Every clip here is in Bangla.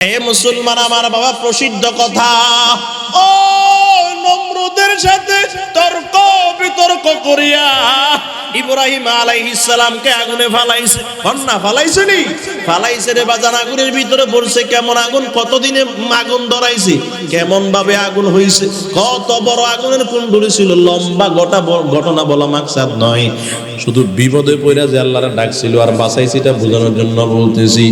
এ মুসলমান, আমার বাবা প্রসিদ্ধ কথা। ও নমরুদের সাথে তর্ক বিতর্ক করিয়া ইব্রাহিম আলাইহিস সালামকে আগুনে ফালাইছে। কন্যা ফালাইছে নি? ফালাইছে রে বাজান, আগুনের ভিতরে পড়ছে কেমন আগুন? কতদিনে আগুন ধরাইছে? কেমন ভাবে আগুন হইছে? কত বড় আগুনের কুণ্ডুলি ছিল? লম্বা গোটা ঘটনা বলা মাকসাদ নয়। শুধু বিপদে পড়া যে আল্লাহর ডাকছিল আর বাঁচাইছি এটা বোঝানোর জন্য বলতেছি,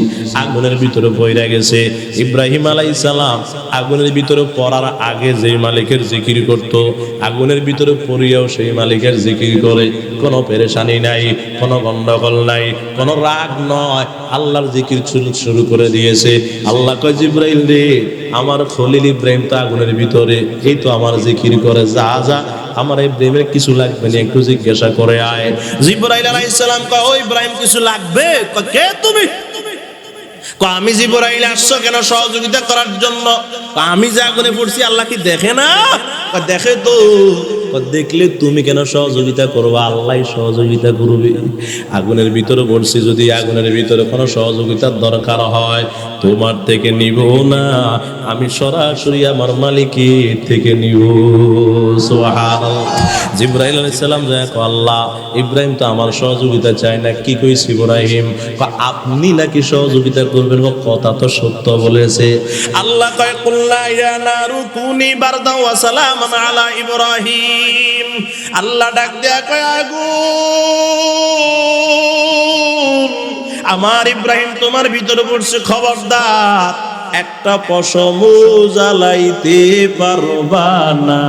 আগুনের ভিতরে পড়া গেছে। ইব্রাহিম আলাই সালাম আগুনের ভিতরে পড়ার আগে যে মালিকের জিকির করত, আগুনের ভিতরে পড়িয়াও সেই মালিকের জিকির করে। কোনো পেরেশানি নাই, কোনো গন্ডগোল নাই, কোনো রাগ নয়। আল্লাহর জিকির শুরু- করে দিয়েছে। আল্লাহ কয়, জিব্রাইল রে, আমার খলিল ইব্রাহিম তো আগুনের ভিতরে। এই তো আমার জিকির করে, যা যা, আমার এই প্রেমের কিছু লাগবে না, একটু জিজ্ঞাসা করে আয়। জিব্রাইল আলাইহিস সালাম কয়, ও ইব্রাহিম, কিছু লাগবে? কে তুমি? আমি জিবরাইল আসছো কেন সহযোগিতা করার জন্য? আমি যে আগুনে পড়ছি, আল্লাহ কি দেখে না? দেখে তো। দেখলে তুমি কেন সহযোগিতা করবা? আল্লাহ সহযোগিতা করবে। আগুনের ভিতরে পড়ছি, যদি আগুনের ভিতরে কোনো সহযোগিতার দরকার হয়, তোমার থেকে নিব না। আমি সরাসরি আমার মালিকের থেকে নিব। সুবহানাল্লাহ। জিব্রাইল আলাইহিস সালাম আল্লাহ, ইব্রাহিম তো আমার সহযোগিতা চায় না। কি কইছি ইব্রাহিম? আপনি নাকি সহযোগিতা করবেন? কথা তো সত্য বলেছে। আল্লাহ কয়, কুল্লা ইয়া নারু কুনি বারদা ওয়া সালামান আলা ইব্রাহিম। আল্লাহ ডাক দেয়া কয়, আগুন, আমার ইব্রাহিম তোমার ভিতরে পড়ছে, খবরদার। একটা পশম জ্বালাইতে পারবা না।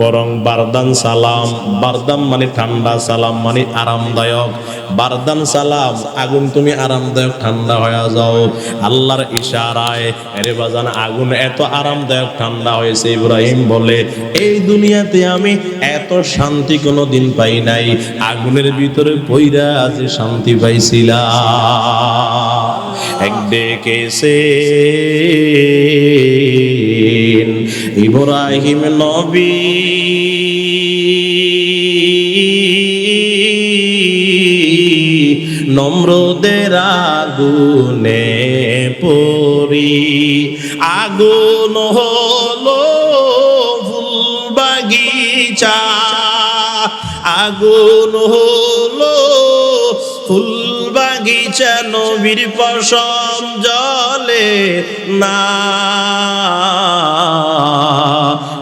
বরং বারদান সালাম। বারদাম মানে ঠান্ডা সালাম মানে আরামদায়ক। বারদান সালাম, আগুন তুমি আরামদায়ক ঠান্ডা হয়ে যাও। আল্লাহর ইশারায়, আরে বাজান, আগুন এত আরামদায়ক ঠান্ডা হয়েছে, ইব্রাহিম বলে, এই দুনিয়াতে আমি এত শান্তি কোনো দিন পাই নাই। আগুনের ভিতরে পইরা যে শান্তি পাইছিলাম। এক ডেকেছে ইব্রাহিম নবী। নম্রদের আগুনে পড়ি আগুন হলো ফুল বাগিচা আগুন হলো ফুল বাগিচা নবীর পশম জলে না।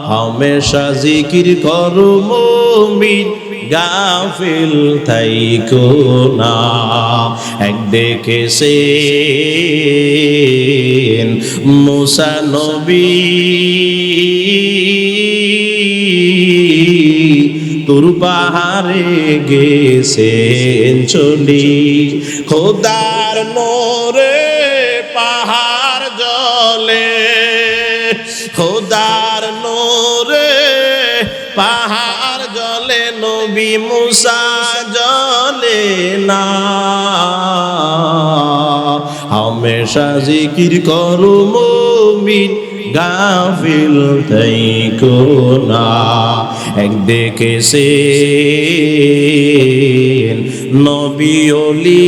হমেশা জিকির করো মুমিন, গাফিল থাইকো না। এক ডেকেছে মুসা নবী। তোর পাহাড়ে গেছেন চলি খোদার নোরে পাহাড় জলে। খোদার নোরে পাহাড় জলে, নবী মুসা জলে না। হমেশা জিকির করু মুমিন গাফিল থাইকো না এক দেখেছে নবী অলি।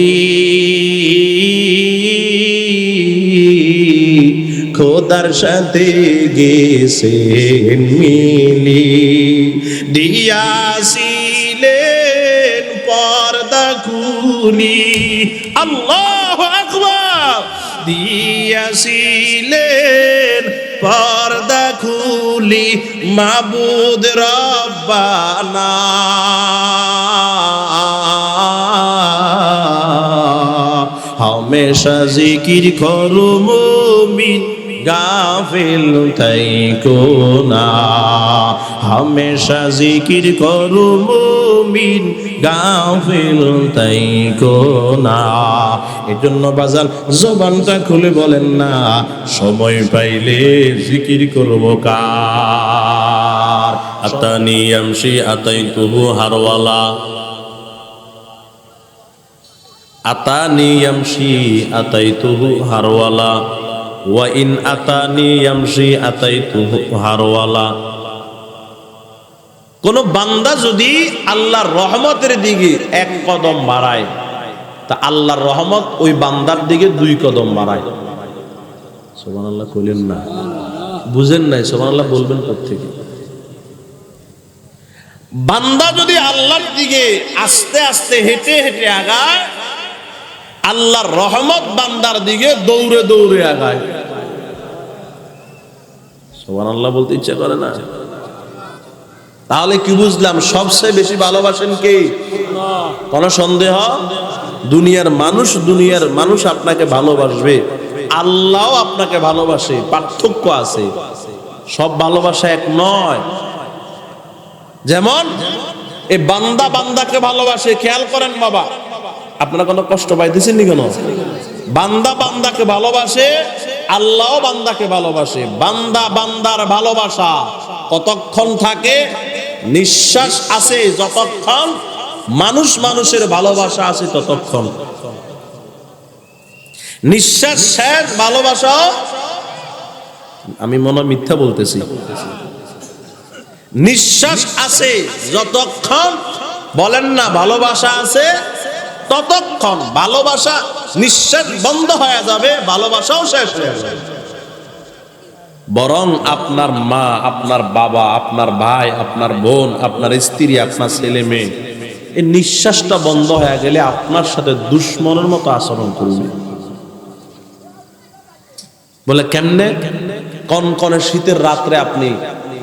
খোদার সাথে গেছেন মিলি। দিয়াছিলেন পর্দা খুলি। আল্লাহ আকবার। দিয়াছিলেন পর্দা খুলি মাবুদ রব্বানা। হমেশা জিকির করো মুমিন, গাফিল থাইকো না। হমেশা জিকির করো মুমিন গাফিল তাইকো না। এজন্য বাজার জবানটা খুলে বলেন না, সময় পাইলে জিকির করব কার? আতানি আমশি আতাইতুহু হারওয়ালা। আতানি ইয়ামশি আতাইতুহু হারওয়ালা। ওয়া ইন আতানি ইয়ামশি আতাইতুহু হারওয়ালা। কোন বান্দা যদি আল্লাহর রহমতের দিকে এক কদম বাড়ায়, তা আল্লাহর রহমত ওই বান্দার দিকে দুই কদম বাড়ায়। না। বুঝেন নাই সোমান বলবেন থেকে বান্দা যদি আল্লাহর দিকে আস্তে আস্তে হেঁটে হেঁটে আগায়, আল্লাহর রহমত বান্দার দিকে দৌড়ে দৌড়ে আগায়। সোমান আল্লাহ বলতে ইচ্ছা করে না? তাহলে কি বুঝলাম, সবচেয়ে বেশি ভালোবাসেন কে? কোন সন্দেহ? দুনিয়ার মানুষ দুনিয়ার মানুষ আপনাকে ভালোবাসবে। আল্লাহ আপনাকে ভালোবাসে, পার্থক্য আছে। সব ভালোবাসা এক নয়। যেমন এই বান্দা বান্দাকে ভালোবাসে, খেয়াল করেন বাবা, আপনারা কোনো কষ্ট পাইতেছেন নি কেন? বান্দা বান্দাকে ভালোবাসে আল্লাহ বান্দাকে ভালোবাসে। বান্দা বান্দার ভালোবাসা কতক্ষণ থাকে? নিঃশ্বাস আছে যতক্ষণ মানুষ মানুষের ভালোবাসা আছে ততক্ষণ। নিঃশ্বাস শেষ, ভালোবাসা। আমি মনে মিথ্যা বলতেছি। নিঃশ্বাস আছে যতক্ষণ, বলেন না, ভালোবাসা আছে ততক্ষণ। ভালোবাসা নিঃশ্বাস বন্ধ হয়ে যাবে, ভালোবাসাও শেষ হয়ে যাবে। বরং আপনার মা, আপনার বাবা, আপনার ভাই, আপনার বোন, আপনার স্ত্রী, আপনার ছেলে মেয়ে, এই নিঃশ্বাসটা বন্ধ হয়ে গেলে আপনার সাথে দুশ্মনের মতো আচরণ করবে। বলে কেমনে? কনকনে শীতের রাত্রে আপনি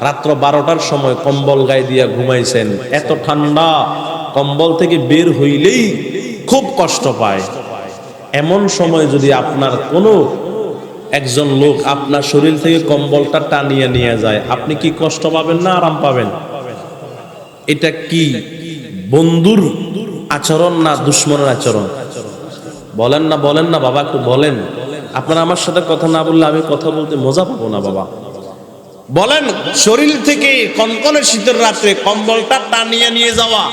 রাত্র বারোটার সময় কম্বল গায়ে দিয়া ঘুমাইছেন, এত ঠান্ডা কম্বল থেকে বের হইলেই খুব কষ্ট পায়। এমন সময় যদি আপনার কোনো একজন লোক আপনার শরীর থেকে কম্বলটা টানিয়ে নিয়ে যায়। আপনি কি কষ্ট পাবেন না আরাম পাবেন? এটা কি বন্ধুর আচরণ না দুশ্মনের আচরণ? বলেন না বলেন না বাবা, একটু বলেন। আপনারা আমার সাথে কথা না বললে আমি কথা বলতে মজা পাবো না বাবা। বলেন, শরীর থেকে কনকনে শীতের রাত্রে কম্বলটা টানিয়ে নিয়ে যাওয়া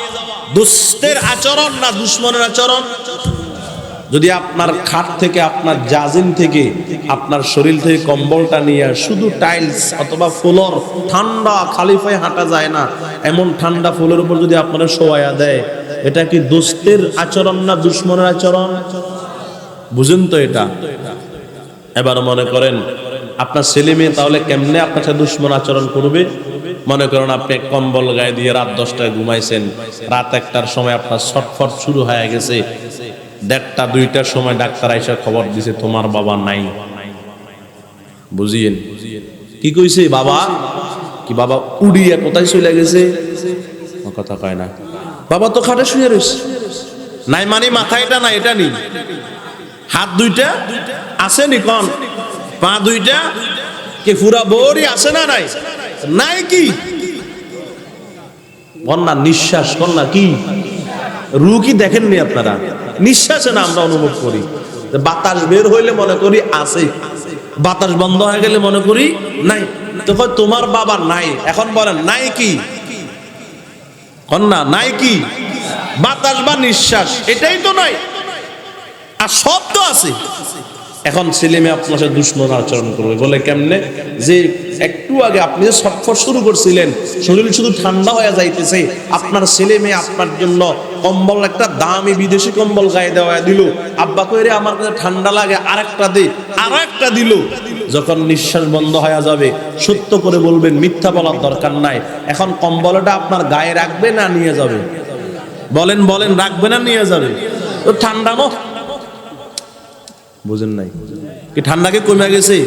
দুষ্টের আচরণ না দুশ্মনের আচরণ? যদি আপনার খাট থেকে, আপনার জাজিন থেকে, আপনার শরীর থেকে কম্বলটা নিয়ে শুধু টাইলস অথবা ফ্লোর, ঠান্ডা খালি হাঁটা যায় না। এমন ঠান্ডা ফুলের উপর যদি আপনারা শোয়া দেয়, এটা কি দোস্তের আচরণ না দুশ্মনের আচরণ? বুঝেন তো এটা। এবার মনে করেন, আপনার ছেলে মেয়ে তাহলে কেমনে আপনার সাথে দুশ্মন আচরণ করবে? মনে করেন আপনি কম্বল গায়ে দিয়ে রাত দশটায় ঘুমাইছেন, রাত একটার সময় আপনার ছটফট শুরু হয়ে গেছে। দেড়টা, দুইটার সময় ডাক্তার আইসা খবর দিছে, তোমার বাবা নাই। বুঝিয়েন। কি কইছে বাবা? কি বাবা উড়িয়া কোথায় চলে গেছে? কথা কয় না। বাবা তো খাটে শুয়ে রয়েছে নাই মানে মাথা এটা না এটা নি হাত দুইটা আছে নি কন? পা দুইটা? কি পুরা বড়ি আছে না নাই? নাই কি? কন্যা নিঃশ্বাস, কন্যা কি? রু কি দেখেননি আপনারা? নিঃশ্বাসে না আমরা অনুভব করি। বাতাস বের হইলে মনে করি আছে। বাতাস বন্ধ হয়ে গেলে মনে করি নাই। তখন তোমার বাবা নাই। এখন বলেন, নাই কি? কন্যা, নাই কি? বাতাস বা নিঃশ্বাস, এটাই তো নাই। আর সব তো আছে। এখন ছেলে মেয়ে আপনার সাথে দুশ্মন আচরণ করবে। বলে কেমনে? যে একটু আগে আপনি যে সফর শুরু করছিলেন, শরীর শুধু ঠান্ডা হয়ে যাইতেছে। আপনার ছেলে মেয়ে আপনার জন্য কম্বল, একটা দামি বিদেশি কম্বল গায়ে দেওয়া দিল। আব্বা কইরে, আমার কাছে ঠান্ডা লাগে, আরেকটা দে আর একটা দিল। যখন নিঃশ্বাস বন্ধ হয়ে যাবে, সত্য করে বলবেন, মিথ্যা বলার দরকার নাই। এখন কম্বলটা আপনার গায়ে রাখবে না নিয়ে যাবে? বলেন বলেন, রাখবে না নিয়ে যাবে? তো ঠান্ডা মো বুঝেন নাই। কি ঠান্ডা কি কমে গেছে?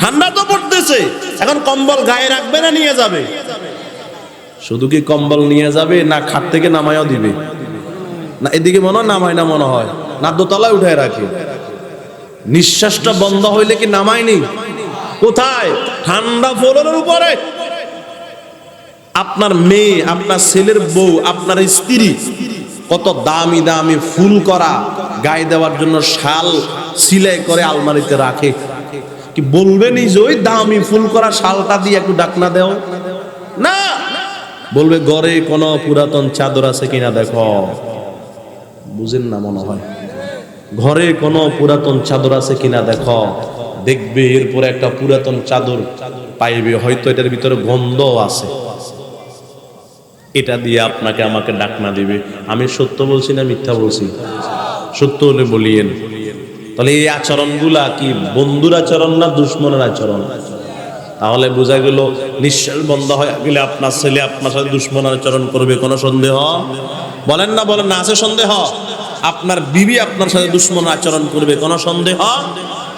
ঠান্ডা তো পড়তেছে। এখন কম্বল গায়ে রাখবে না, নিয়ে যাবে? শুধু কি কম্বল নিয়ে যাবে, না খাট থেকে নামায়ও দিবে? না, এদিকে মনে হয় নামায় না মনে হয়? না, দোতলায় উঠে রাখে। নিঃশ্বাসটা বন্ধ হইলে কি নামায়নি? কোথায়? ঠান্ডা ফ্লোরের উপরে। আপনার মেয়ে, আপনার ছেলের বউ, আপনার স্ত্রী কত দামি দামি ফুল করা গায়ে দেওয়ার জন্য শাল সিলাই করে আলমারিতে রাখে। কি বলবেনই যে ওই দামি ফুল করা শালটা দিয়ে একটু ডাকনা দেও? না। বলবে, ঘরে কোনো পুরাতন চাদর আছে কিনা দেখো। বুঝেন না মনে হয়। ঘরে কোনো পুরাতন চাদর আছে কিনা দেখো। দেখবে, এরপরে একটা পুরাতন চাদর পাইবে। হয়তো এটার ভিতরে গন্ধ আছে। এটা দিয়ে আপনাকে আমাকে ডাকনা দিবে। আমি সত্য বলছি না মিথ্যা বলছি? সত্য হলে বলিয়েন। তাহলে এই আচরণগুলা কি বন্ধুর আচরণ না দুশ্মনের আচরণ? তাহলে বোঝা গেল নিঃশ্বাস বন্ধ হয়ে গেলে আপনার ছেলে আপনার সাথে দুশ্মন আচরণ করবে, কোনো সন্দেহ? বলেন না বলেন না, আছে সন্দেহ? আপনার বিবি আপনার সাথে দুশ্মন আচরণ করবে, কোনো সন্দেহ?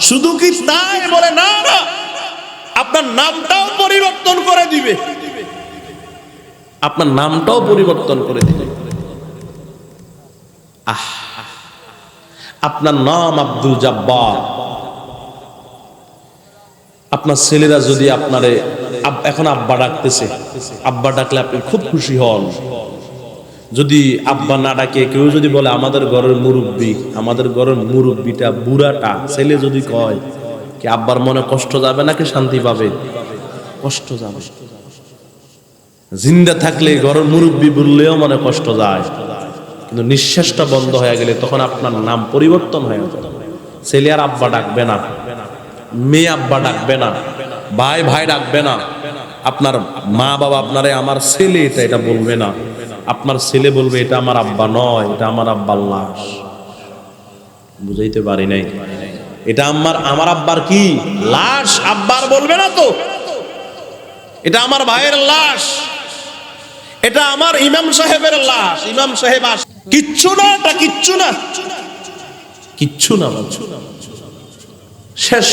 শুধু কি তাই বলে? না না। আপনার নামটাও পরিবর্তন করে দিবে। আপনার নামটাও পরিবর্তন করে দিবে আহ, আপনার নাম আব্দুল জাব্বার। আপনার ছেলেরা যদি আপনারে এখন আব্বা ডাকতেছে, আব্বা ডাকলে আপনি খুব খুশি হন। যদি আব্বা না ডাকে, কেউ যদি বলে, আমাদের ঘরের মুরব্বী, আমাদের ঘরের মুরব্বীটা বুড়াটা, ছেলে যদি কয়, কি আব্বার মনে কষ্ট যাবে নাকি শান্তি পাবে? কষ্ট যাবে। জিন্দা থাকলে ঘরের মুরব্বী বললেও মনে কষ্ট যায়। কিন্তু নিঃশ্বাসটা বন্ধ হয়ে গেলে তখন আপনার নাম পরিবর্তন হয়ে যাবে ছেলে আর আব্বা ডাকবে না, মেয়ে আব্বা ডাকবে না, ভাই ভাই ডাকবে না। আপনার মা বাবা আপনারে আমার ছেলে, এটা এটা বলবে না। আপনার ছেলে বলবে, এটা আমার আব্বা নয়, এটা আমার আব্বার লাশ। বুঝাইতে পারি নাই। এটা আমার আমার আব্বার কি? লাশ আব্বার বলবে না তো? এটা আমার ভাইয়ের লাশ। এটা আমার ইমাম সাহেবের লাশ, ইমাম সাহেব আস কিচ্ছু না, এটা কিচ্ছু না। কিচ্ছু না শেষ।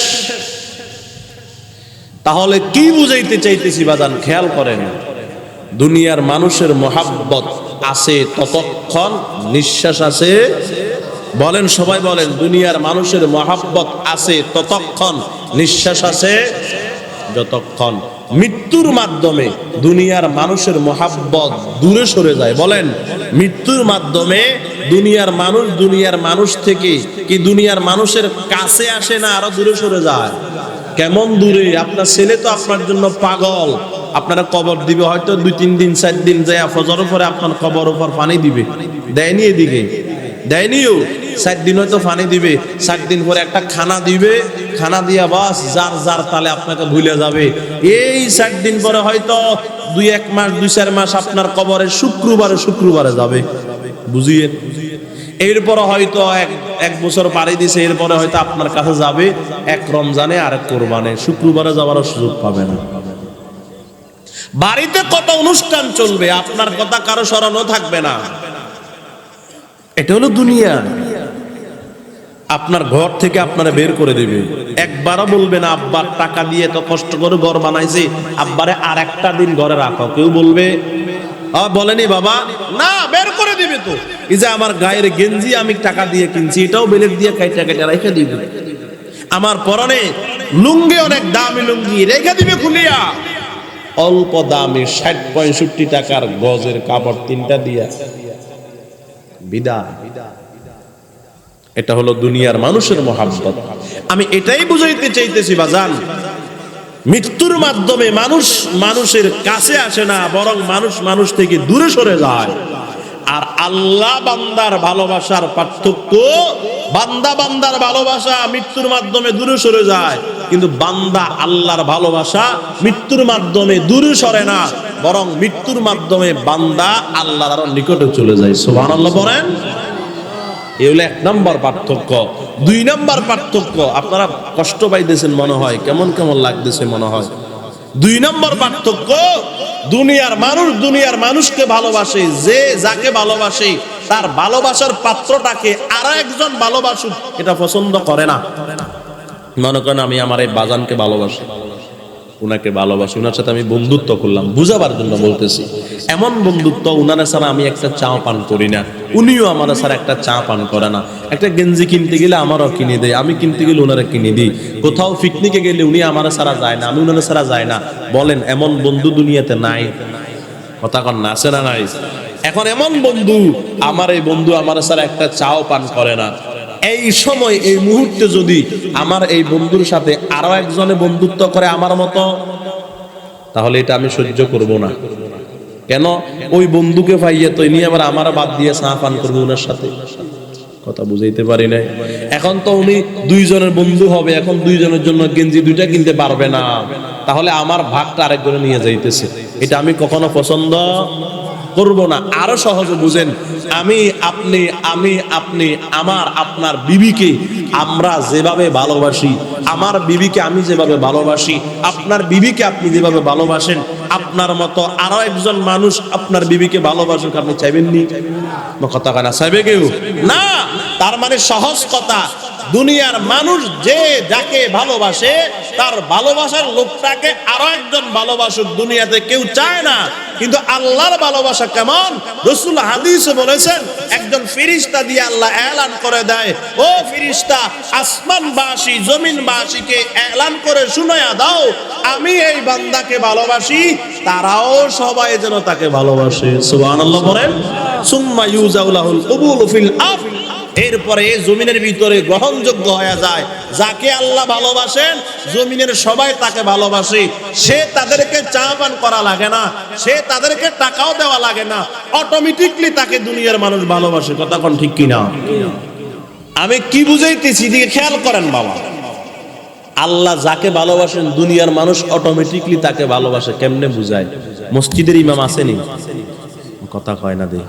তাহলে কি বুঝাইতে চাইতেছি বাজান খেয়াল করেন, দুনিয়ার মানুষের মহাব্বত আছে ততক্ষণ, নিঃশ্বাস আছে। বলেন, সবাই বলেন, দুনিয়ার মানুষের মহাব্বত আছে ততক্ষণ, নিঃশ্বাস আছে। যতক্ষণ মৃত্যুর মাধ্যমে দুনিয়ার মানুষের মহাব্বত দূরে সরে যায়, বলেন, মৃত্যুর মাধ্যমে দুনিয়ার মানুষ দুনিয়ার মানুষ থেকে কি দুনিয়ার মানুষের কাছে আসে না, আরও দূরে সরে যায়? কেমন দূরে? আপনার ছেলে তো আপনার জন্য পাগল। আপনারা কবর দিবে, হয়তো দুই তিন দিন, চার দিন যায় ফজর পরে আপনার কবর উপর পানি দিবে। দেয়নি এদিকে? দেয়নিও চার দিন হয়তো পানি দিবে। চার দিন পরে একটা খানা দিবে। খানা দিয়া বাস, যার যার তালে আপনাকে ভুলে যাবে। এই চার দিন পরে হয়তো দুই এক মাস, দুই চার মাস আপনার কবরে শুক্রবারে শুক্রবারে যাবে। বুঝিয়ে? এরপরে হয়তো এক এক বছর পাড়ি দিছে, এরপরে হয়তো আপনার কাছে যাবে। এক রমজানে আর এক কোরবানে। শুক্রবারে যাওয়ার সুযোগ পাবে না। বাড়িতে কত অনুষ্ঠান চলবে? আপনার কথা কারও স্মরণও থাকবে না। এটা হলো দুনিয়া। আপনার ঘর থেকে আপনারা বের করে দেবে। একবারও বলবে না আব্বার টাকা দিয়ে তো কষ্ট করে ঘর বানাইছে। আব্বারে আর একটা দিন ঘরে রাখো। কেউ বলবে বলেনি বাবা? না, বের করে দিবে তো। এই যে আমার গায়ের গেঞ্জি আমি টাকা দিয়ে কিনছি, এটাও বেলেট দিয়ে কাইটা কাইটা রেখে দিবে। আমার পরনে লুঙ্গি অনেক দামি লুঙ্গি, রেখে দিবে খুলিয়া। অল্প দামে ষাট পঁয়ষট্টি টাকার গজের কাপড় তিনটা দিয়া। এটা হলো দুনিয়ার মানুষের মহাব্বত। আমি এটাই বুঝাইতে চাইতেছি, বাজান। মৃত্যুর মাধ্যমে মানুষ মানুষের কাছে আসে না, বরং মানুষ মানুষ থেকে দূরে সরে যায়। আর আল্লাহ বান্দার ভালোবাসার পার্থক্য, বান্দা বান্দার ভালোবাসা মৃত্যুর মাধ্যমে দূরে সরে যায়। কিন্তু বান্দা আল্লাহর ভালোবাসা মৃত্যুর মাধ্যমে দূরে সরে না, বরং মৃত্যুর মাধ্যমে বান্দা আল্লাহর আরও নিকটে চলে যায়। সুবহানাল্লাহ বলেন? এ হলো এক নম্বর পার্থক্য। দুই নম্বর পার্থক্য, আপনারা কষ্ট পাইতেছেন মনে হয়, কেমন কেমন লাগতেছে মনে হয়। দুই নম্বর পার্থক্য, দুনিয়ার মানুষ দুনিয়ার মানুষকে ভালোবাসে, যে যাকে ভালোবাসে, তার ভালোবাসার পাত্রটাকে আর একজন ভালোবাসুক, এটা পছন্দ করে না। মনে করেন আমি আমার এই বাজানকে ভালোবাসি, উনাকে ভালোবাসি, উনার সাথে আমি বন্ধুত্ব করলাম, বুঝাবার জন্য বলতেছি। এমন বন্ধুত্ব উনারা ছাড়া আমি একটা চা পান করি না, উনিও আমার ছাড়া একটা চা পান করে না। একটা গেঞ্জি কিনতে গেলে আমারও কিনে দেয়, আমি কিনতে গেলে ওনারা কিনে দিই। কোথাও পিকনিকে গেলে উনি আমার ছাড়া যায় না, আমি উনারা ছাড়া যায় না। বলেন, এমন বন্ধু দুনিয়াতে নাই? কথা কন না, আছে না নাই? এখন এমন বন্ধু, আমার এই বন্ধু আমার ছাড়া একটা চাও পান করে না। এই সময়, এই মুহূর্তে যদি আমার এই বন্ধুর সাথে আরও একজনে বন্ধুত্ব করে আমার মতো, তাহলে এটা আমি সহ্য করব না। কেন? ওই বন্ধুকে পাইয়ে তো নিয়ে আবার আমার বাদ দিয়ে চা পান করব ওনার সাথে। কথা বুঝাইতে পারি নাই। এখন তো উনি দুইজনের বন্ধু হবে, এখন দুইজনের জন্য গেঞ্জি দুইটা কিনতে পারবে না। তাহলে আমার ভাগটা আরেকজনে নিয়ে যাইতেছে। এটা আমি কখনো পছন্দ করব না। আরও সহজে বুঝেন, আমি, আপনি আমি, আপনি, আমার, আপনার বিবিকে আমরা যেভাবে ভালোবাসি, আমার বিবিকে আমি যেভাবে ভালোবাসি, আপনার বিবিকে আপনি যেভাবে ভালোবাসেন, আপনার মতো আরও একজন মানুষ আপনার বিবিকে ভালোবাসুক আপনি চাইবেননি কথা কেনা চাইবে কেউ? না তার মানে সহজ কথা, দুনিয়ার মানুষ যে যাকে ভালোবাসে, তার ভালোবাসার লোকটাকে আরও একজন ভালোবাসুক দুনিয়াতে কেউ চায় না। কিন্তু আল্লাহর ভালোবাসা কেমন? রসুল হাদিস বলেছেন, একজন ফিরিস্তা দিয়ে আল্লাহ এলান করে দেয়। ও ফিরিস্তা আসমানবাসী, জমিনবাসীকে এলান করে শুনায়া দাও, আমি এই বান্দাকে ভালোবাসি, তারাও সবাই যেন তাকে ভালোবাসে। সুবহানাল্লাহ বলেন। এরপরে জমিনের ভিতরে গ্রহণযোগ্য হয়ে যায়। যাকে আল্লাহ ভালোবাসেন, জমিনের সবাই তাকে ভালোবাসে। সে তাদেরকে চা পান করা লাগে না, সে তাদেরকে টাকাও দেওয়া লাগে না। অটোমেটিকলি তাকে দুনিয়ার মানুষ ভালোবাসে। কথা কোন ঠিক কিনা? আমি কি বুঝাইতেছি? দিকে খেয়াল করেন বাবা। আল্লাহ যাকে ভালোবাসেন, দুনিয়ার মানুষ অটোমেটিকলি তাকে ভালোবাসে। কেমনে বুঝায়? মসজিদের ইমাম আসেনি? কথা কয় না দেই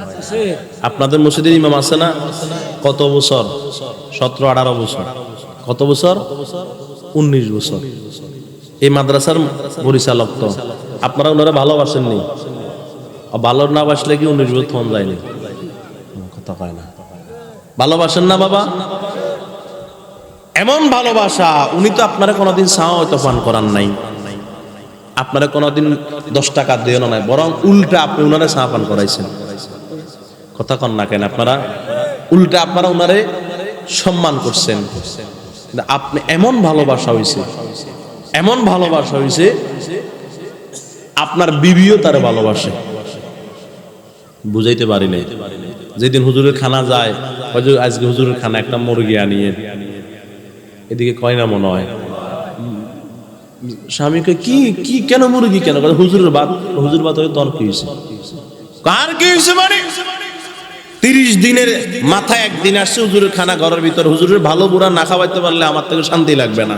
আপনাদের মসজিদের ইমাম আছে না? কত বছর? সতেরো আঠারো বছর। কত বছর? উনিশ বছর। এই মাদ্রাসার পরিচালক তো। আপনারা ওনারা ভালোবাসেননি। ভালো না বাসলে কি উনিশ বছর ফোন যায়নি কথা কয় না। ভালোবাসেন না বাবা? এমন ভালোবাসা উনি তো আপনারা কোনোদিন চাও হয়তো পান করার নাই। আপনারা কোনোদিন দশ টাকা না নাই, বরং উল্টা আপনি উনারে চা পান করাইছেন। কথা কন না কেন আপনারা? উল্টা আপনারা উনারে সম্মান করছেন। আপনি এমন ভালোবাসা হয়েছে এমন ভালোবাসা হয়েছে আপনার বিবিও তার ভালোবাসে। বুঝাইতে পারি নাই। যেদিন হুজুরের খানা যায় আজকে হুজুরের খানা একটা মুরগি আনিয়ে। এদিকে কয় না মনে হয়? স্বামীকে কি কি কেন মুরগি কেন? বলে, হুজুরের বাত হুজুর বাত তোর কি হয়েছে কার কি হয়েছে মানে? তিরিশ দিনের মাথায় একদিন আসছে হুজুরের খানা ঘরের ভিতর। হুজুরের ভালো বুড়া না খাওয়াইতে পারলে আমার থেকে শান্তি লাগবে না।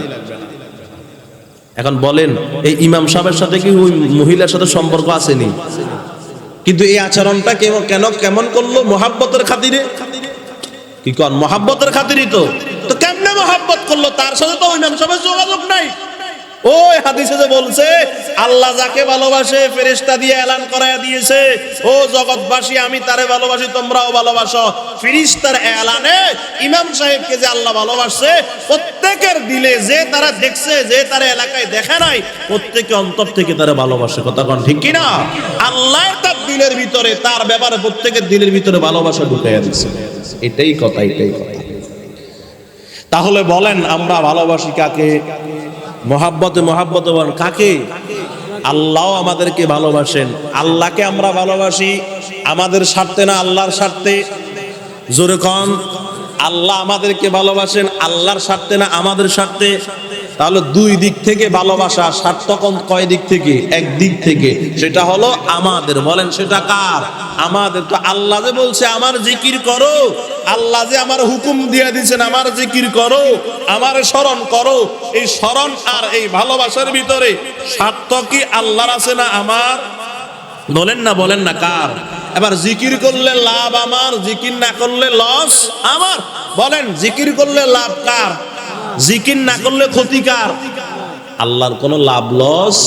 এখন বলেন এই ইমাম সাহেবের সাথে কি ওই মহিলার সাথে সম্পর্ক আসেনি? কিন্তু এই আচরণটা কেমন কেন কেমন করল মোহাব্বতের খাতিরে? কি কন মোহাব্বতের খাতিরই তো। তো কেমনে মোহাব্বত করল? তার সাথে তো নাম সবাই যোগাযোগ নাই। ওই হাদিসে যে বলছে, আল্লাহ যাকে ভালোবাসে, ফেরেশতা দিয়ে এলান করায়া দিয়েছে। ও জগৎবাসী, আমি তারে ভালোবাসি, তোমরাও ভালোবাসো। ফেরেশতার এলানে ইমাম সাহেবকে যে আল্লাহ ভালোবাসছে, প্রত্যেকের দিলে যে তারা দেখছে, যে তারা এলাকায় দেখে নাই, প্রত্যেকে অন্তর থেকে তারা ভালোবাসে। কথা কোন ঠিক কি না আল্লাহ তার দিলের ভিতরে, তার ব্যাপারে প্রত্যেকের দিলের ভিতরে ভালোবাসা ঢুকাইয়া দিচ্ছে এটাই কথা এটাই কথা। তাহলে বলেন, আমরা ভালোবাসি কাকে? মহাব্বতে মহাব্বত বলেন কাকে? আল্লাহ আমাদেরকে ভালোবাসেন। আল্লাহকে আমরা ভালোবাসি, আমাদের স্বার্থে না আল্লাহর স্বার্থে। জোরে কন, আল্লাহ আমাদেরকে ভালোবাসেন, আল্লাহর স্বার্থে না আমাদের স্বার্থে। তাহলে দুই দিক থেকে ভালোবাসা স্বার্থ কোন কয় দিক থেকে? এক দিক থেকে। সেটা হলো আমাদের। বলেন, সেটা কার? আমাদের তো আল্লাহ যে বলছে, আমার জিকির করো। আল্লাহ যে আমার হুকুম দিয়ে দিয়েছেন, আমার জিকির করো, আমার স্মরণ করো। এই স্মরণ আর এই ভালোবাসার ভিতরে স্বার্থ কি আল্লাহর আছে না আমার? বলেন না বলেন না, কার? এবার জিকির করলে লাভ আমার, জিকির না করলে লস আমার? বলেন, জিকির করলে লাভ কার? জিকির না করলে ক্ষতিকার আল্লাহর কোনো লাভ, লস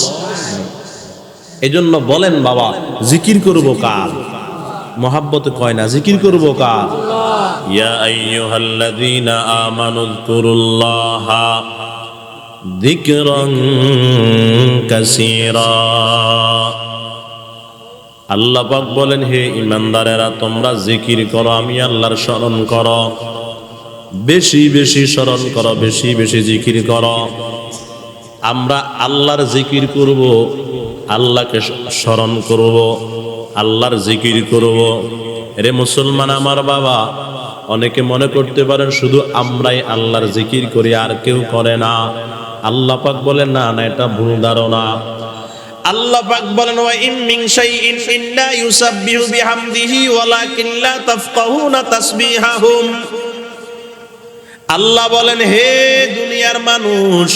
এই জন্য বলেন বাবা, জিকির করব কার? মহাব্বতে কয় না, জিকির করব কার? ইয়া আইয়ুহাল্লাযীনা আমানু যিকরান কাসীরা। আল্লাহ পাক বলেন, হে ইমানদারেরা তোমরা জিকির করো, আমি আল্লাহর স্মরণ করো। বেশি বেশি স্মরণ করো, বেশি বেশি জিকির করো। আমরা আল্লাহর জিকির করব, আল্লাহকে স্মরণ করব, আল্লাহর জিকির করব। রে মুসলমান আমার বাবা, অনেকে মনে করতে পারেন শুধু আমরাই আল্লাহর জিকির করি, আর কেউ করে না। আল্লাহ পাক বলেন, না না, এটা ভুল ধারণা। আল্লাহ পাক বলেন, ওয়া ইম মিন শাইইন ইল্লা ইউসাব্বিহু বিহামদিহি, ওয়ালাকিন লা তাফকাহুনা তাসবিহাহুম। আল্লাহ বলেন, হে দুনিয়ার মানুষ,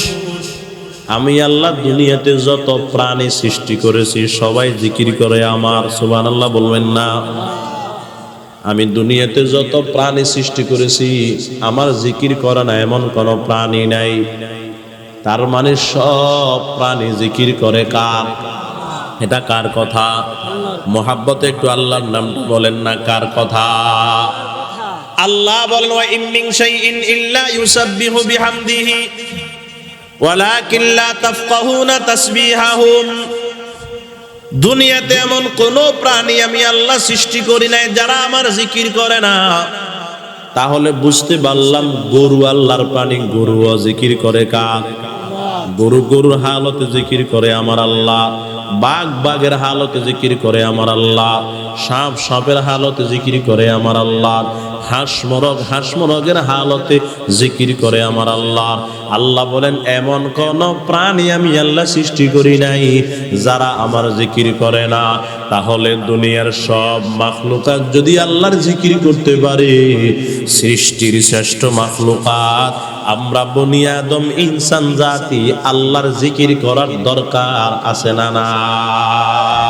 আমি আল্লাহ দুনিয়াতে যত প্রাণী সৃষ্টি করেছি, সবাই জিকির করে আমার। সুবান আল্লাহ বলবেন না। আমি দুনিয়াতে যত প্রাণী সৃষ্টি করেছি, আমার জিকির করে না, এমন কোনো প্রাণী নাই। তার মানে সব প্রাণী জিকির করে কার? এটা কার কথা? মোহাব্বতে একটু আল্লাহর নামটা বলেন না, কার কথা? আল্লাহ বলেন, ওয়া ইন মিন শাইইন ইল্লা ইউসাব্বিহু বিহামদিহি, ওয়ালাকিন লা তাফকাহুনা তাসবিহাহুম। দুনিয়াতে এমন কোন প্রাণী আমি আল্লাহ সৃষ্টি করি নাই যারা আমার জিকির করে না। তাহলে বুঝতে পারলাম গরু আল্লাহর প্রাণী গরুও জিকির করে কাক গরু গরুর হালতে জিকির করে আমার আল্লাহ, বাঘ বাঘের হালতে জিকির করে আমার আল্লাহ। সাপ সাপের হালতে জিকির করে আমার আল্লাহ হাঁস মরগ, হাঁস মরগের হালতে জিকির করে আমার আল্লাহ আল্লাহ বলেন, এমন কোন প্রাণী আমি আল্লাহ সৃষ্টি করি নাই, যারা আমার জিকির করে না। তাহলে দুনিয়ার সব মাখলুকাত যদি আল্লাহর জিকির করতে পারে, সৃষ্টির শ্রেষ্ঠ মাখলুকাত আমরা বনি আদম, ইনসান জাতি, আল্লাহর জিকির করার দরকার আছে না নাই?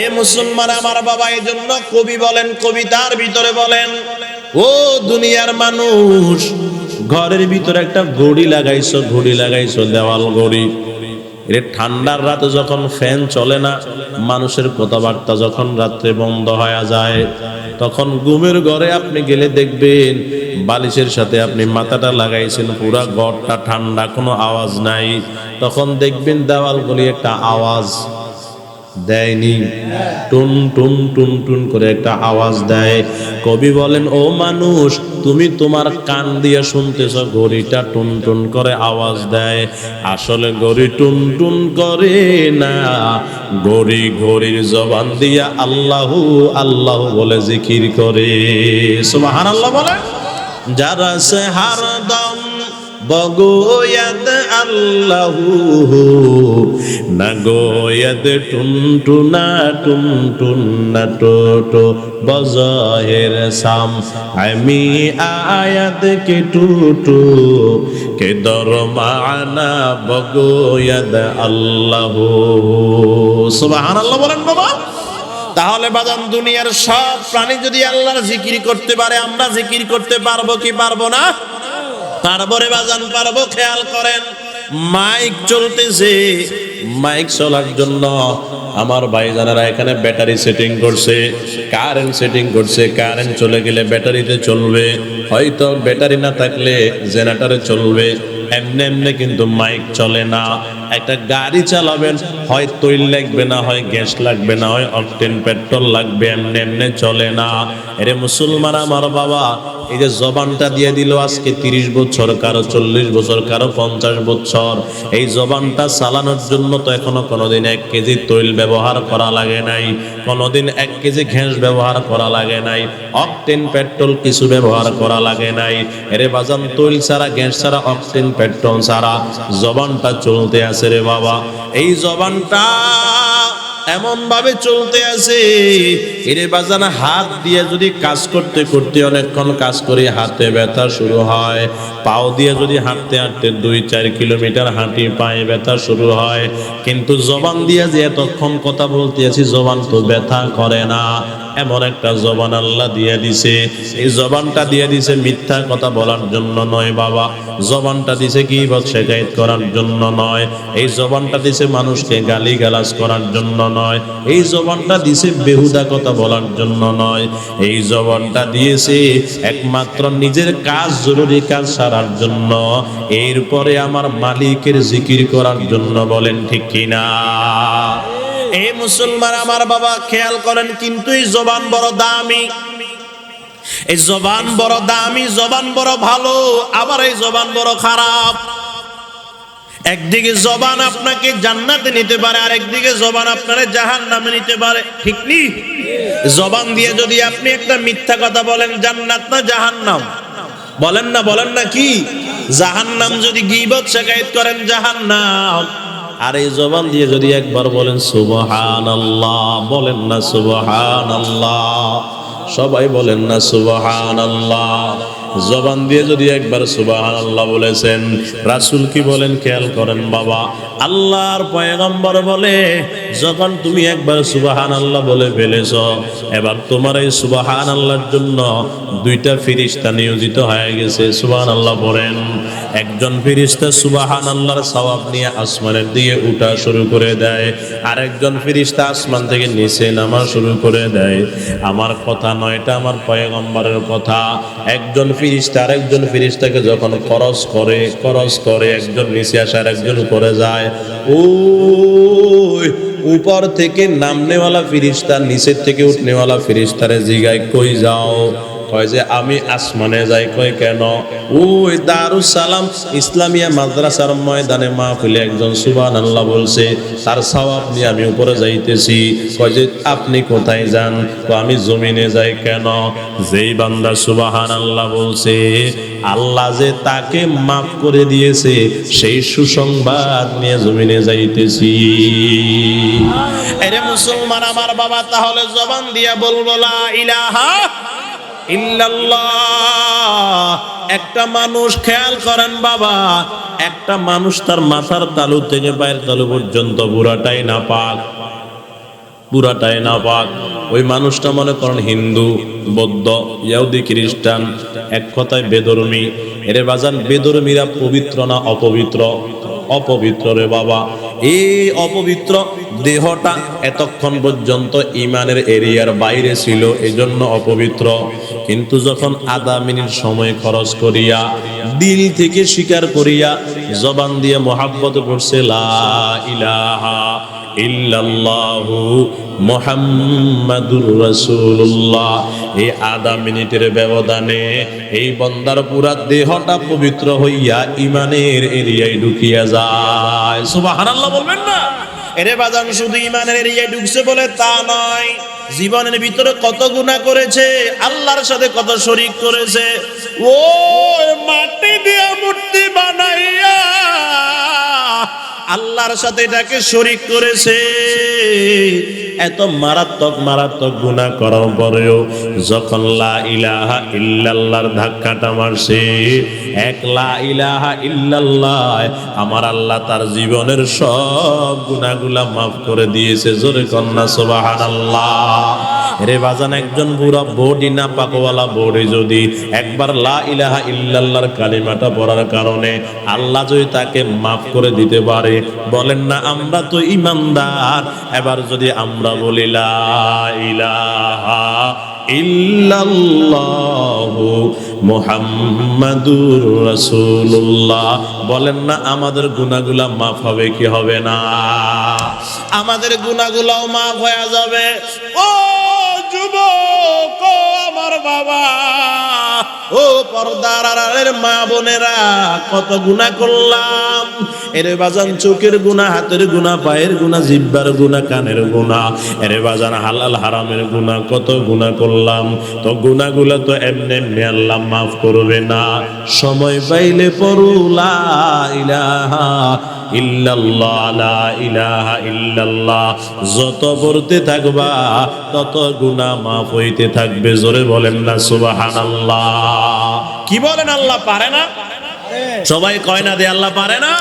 এ মুসলমান, আমার বাবা এই জন্য কবি বলেন, কবিতার ভিতরে বলেন, ও দুনিয়ার মানুষ, ঘরের ভিতরে একটা ঘড়ি লাগাইছো ঘড়ি লাগাইছো, দেওয়াল ঘড়ি। ঠান্ডার রাতে যখন ফ্যান চলে না, মানুষের কথাবার্তা যখন রাত্রে বন্ধ হয়ে যায়, তখন ঘুমের ঘরে আপনি গেলে দেখবেন, বালিশের সাথে আপনি মাথাটা লাগাইছেন, পুরা ঘরটা ঠান্ডা, কোনো আওয়াজ নাই। তখন দেখবেন দেওয়াল দেওয়ালগুলি একটা আওয়াজ। দেয়নি। টুন টুন টুন টুন করে একটা আওয়াজ দেয়। কবি বলেন, ও মানুষ, তুমি তোমার কান দিয়ে শুনতেছ। ঘড়িটা টুন টুন করে আওয়াজ দেয়। আসলে ঘড়ি টুন টুন করে না। ঘড়ি ঘড়ির জবান দিয়া আল্লাহু, আল্লাহ বলে জিকির করে। সুবহান আল্লাহ বলে যারা সে হারদম বগোয়াদ আল্লাহু নগোয়াদ টুনটুনা টুনটুনা টোটো বজহের সাম। আমি আয়াত কে টুটু, কে দরমানা বগোয়াদ আল্লাহু সুবহানাল্লাহ বলেন বাবা। তাহলে বাজান, দুনিয়ার সব প্রাণী যদি আল্লাহর জিকির করতে পারে, আমরা জিকির করতে পারব কি পারব না? পারব রে বাজান পারব, খেয়াল করেন, মাইক চলতেছে। মাইক চলার জন্য আমার ভাইজানেরা এখানে ব্যাটারি সেটিং করছে কারেন্ট সেটিং করছে কারেন্ট চলে গেলে ব্যাটারিতে চলবে। হয়তো ব্যাটারি না থাকলে জেনারেটরে চলবে। এমনি এমনি কিন্তু মাইক চলে না। একটা গাড়ি চালাবেন, হয় তৈল লাগবে না, হয় গ্যাস লাগবে না, হয় অকটেন পেট্রোল লাগবে, এমনি এমনি চলে না। এরে মুসলমান আমার বাবা এই যে জবানটা দিয়ে দিল আজকে তিরিশ বছর, কারও চল্লিশ বছর, কারও পঞ্চাশ বছর। এই জবানটা চালানোর জন্য তো এখনও কোনোদিন এক কেজি তৈল ব্যবহার করা লাগে নাই, কোনোদিন এক কেজি ঘ্যাস ব্যবহার করা লাগে নাই, অকটেন পেট্রোল কিছু ব্যবহার করা লাগে নাই। এরে বাজান, তৈল ছাড়া গ্যাস ছাড়া, অকটেন পেট্রোল ছাড়া জবানটা চলতে আছে রে বাবা। এই জবানটা এমন ভাবে চলতে আছে। এরে বাজানা হাত দিয়ে যদি কাজ করতে করতে অনেকক্ষণ কাজ করে হাতে ব্যথা শুরু হয়। পাও দিয়ে যদি হাঁটতে হাঁটতে দুই, চার কিলোমিটার হাঁটি পায়ে ব্যথা শুরু হয়। কিন্তু জবান দিয়ে যে এতক্ষণ কথা বলতে আছি, জবান তো ব্যথা করে না। এমন একটা জবান আল্লাহ দিয়ে দিছে। এই জবানটা দিয়ে দিছে মিথ্যা কথা বলার জন্য নয় বাবা। জবানটা দিছে কি শেখায়ত করার জন্য নয়। এই জবানটা দিছে মানুষকে গালি গালাজ করার জন্য নয়। এই জবানটা দিছে বেহুদা কথা বলার জন্য নয়। এই জবানটা দিয়েছে একমাত্র নিজের কাজ জরুরি কাজ সারার জন্য। এরপরে আমার মালিকের জিকির করার জন্য বলেন ঠিক কিনা? এই মুসলমান আমার বাবা, খেয়াল করেন, কিন্তু এই জবান বড় দামি। এই জবান বড় দামি, জবান বড় ভালো, আবার এই জবান বড় খারাপ। একদিকে জবান আপনাকে জান্নাতে নিতে পারে আর একদিকে জবান আপনারে জাহান নামে নিতে পারে। ঠিক নি? জবান দিয়ে যদি আপনি একটা মিথ্যা কথা বলেন, জান্নাত না জাহান নাম বলেন না বলেন না কি? জাহান নাম যদি গিবত শেখায়ত করেন জাহান নাম আর এই জবান দিয়ে যদি একবার বলেন সুবহান আল্লাহ বলেন না সুবহান আল্লাহ সবাই বলেন না সুবহান আল্লাহ জবান দিয়ে যদি একবার সুবাহান আল্লাহ বলেছেন, রাসুল কি বলেন? খেয়াল করেন বাবা, আল্লাহর পয়গম্বর বলে, যখন তুমি একবার সুবাহান আল্লাহ বলে ফেলেছ, এবার তোমার এই সুবাহান আল্লাহর জন্য দুইটা ফিরিস্তা নিয়োজিত হয়ে গেছে। সুবাহান আল্লাহ বলেন একজন ফিরিস্তা সুবাহান আল্লাহর সওয়াব নিয়ে আসমানের দিকে উঠা শুরু করে দেয়, আরেকজন ফিরিস্তা আসমান থেকে নিচে নামা শুরু করে দেয়। আমার কথা নয় এটা আমার পয়গম্বরের কথা। একজন ফিরিস্তা, আরেকজন ফিরিস্তাকে যখন খরচ করে খরচ করে, একজন নিচে আসে আর একজন উপরে যায় ও উপর থেকে নামনেওয়ালা ফিরিস্তা, নিচের থেকে উঠনেওয়ালা ফিরিস্তারে জিগায়, কই যাও? কয় যে আমি আসমানে যাই কয় কেন? ওই দারুস সালাম ইসলামিয়া মাদ্রাসার ময়দানে মাহফিলে একজন সুবান আল্লাহ বলছে, তার সওয়াব নিয়ে আমি উপরে যাইতেছি। কয় যে, আপনি কোথায় যান? তো আমি জমিনে যাই কেন? যেই বান্দা সুবাহান আল্লাহ বলছে, আল্লাহ যে তাকে মাফ করে দিয়েছে, সেই সুসংবাদ নিয়ে জমিনে যাইতেছি। এরে মুসলমান আমার বাবা, তাহলে জবান দিয়া বলব, লা ইলাহা একটা মানুষ খেয়াল করেন বাবা, একটা মানুষ তার মাথার তালু থেকে পায়ের তালু পর্যন্ত বুড়াটাই না পাক পুরাটাই না পাক ওই মানুষটা মনে করেন হিন্দু, বৌদ্ধ ইয়াহুদি খ্রিস্টান। এক কথায় বেদরমি। এরে বাজান, বেদরমিরা পবিত্র না অপবিত্র? অপবিত্র রে বাবা। এই অপবিত্র দেহটা এতক্ষণ পর্যন্ত ইমানের এরিয়ার বাইরে ছিল, এজন্য অপবিত্র। কিন্তু যখন আধা মিনিট সময় খরচ করিয়া, দিল থেকে স্বীকার করিয়া, জবান দিয়ে মোহাব্বত করছে, লা ইলাহা ইল্লাল্লাহু মুহাম্মাদুর রাসূলুল্লাহ। এই আধা মিনিটের ব্যবধানে এই বন্দার পুরা দেহটা পবিত্র হইয়া ইমানের এরিয়ায় ঢুকিয়া যায়। সুবহানাল্লাহ বলবেন না? এরে বাজান, শুধু ইমানের এরিয়ায় ঢুকছে বলে তা নয়, জীবনের ভিতরে কত গুনাহ করেছে, আল্লাহর সাথে কত শরীক করেছে ও মাটি দিয়া মূর্তি বানাইয়া আল্লাহর সাথে এটাকে শরিক করেছে। এত মারাত্মক মারাত্মক গুনাহ করার পরেও যখন লা ইলাহা ইল্লাল্লাহর ধাক্কাটা মারছে, এক লা ইলাহা ইল্লাল্লাহ, আমার আল্লাহ তার জীবনের সব গুনাহগুলা মাফ করে দিয়েছে। জোরে কন্যা সুবহানাল্লাহ। রে বাজান, একজন বুড়া বডি না পাকওয়ালা বডি যদি একবার লা ইলাহা ইল্লাল্লাহর কালিমাটা পড়ার কারণে আল্লাহ যদি তাকে মাফ করে দিতে পারে, বলেন না, আমরা তো ইমানদার। এবার যদি আমরা বলি লা ইলাহা ইল্লাল্লাহু মুহাম্মাদুর রাসূলুল্লাহ, বলেন না, আমাদের গুনাহগুলা মাফ হবে কি হবে না? আমাদের গুনাহগুলাও মাফ হয়ে যাবে। ও আমার বাবা। ও পর্দার মা বোনেরা, কত গুনাহ করলাম। এরে বাজান চোখের গুনাহ, হাতের গুনাহ, পায়ের গুনাহ, জিব্বার গুনাহ, কানের গুনাহ। এরে বাজান হালাল হারামের গুনাহ, কত গুনাহ করলাম। তো গুনাহগুলো তো এমনি এমনি আল্লাহ মাফ করবে না। সময় পাইলে পড়ুলা ইলাহা ইল্লাল্লাহ লা ইলাহা ইল্লাল্লাহ। যত পড়তে থাকবা তত গুনাহ মাফ হইতে থাকবে। জোরে বলেন না সুবহানাল্লাহ। কি বলেন আল্লাহ পারে না? সবাই কয় না দে আল্লাহ পারে না?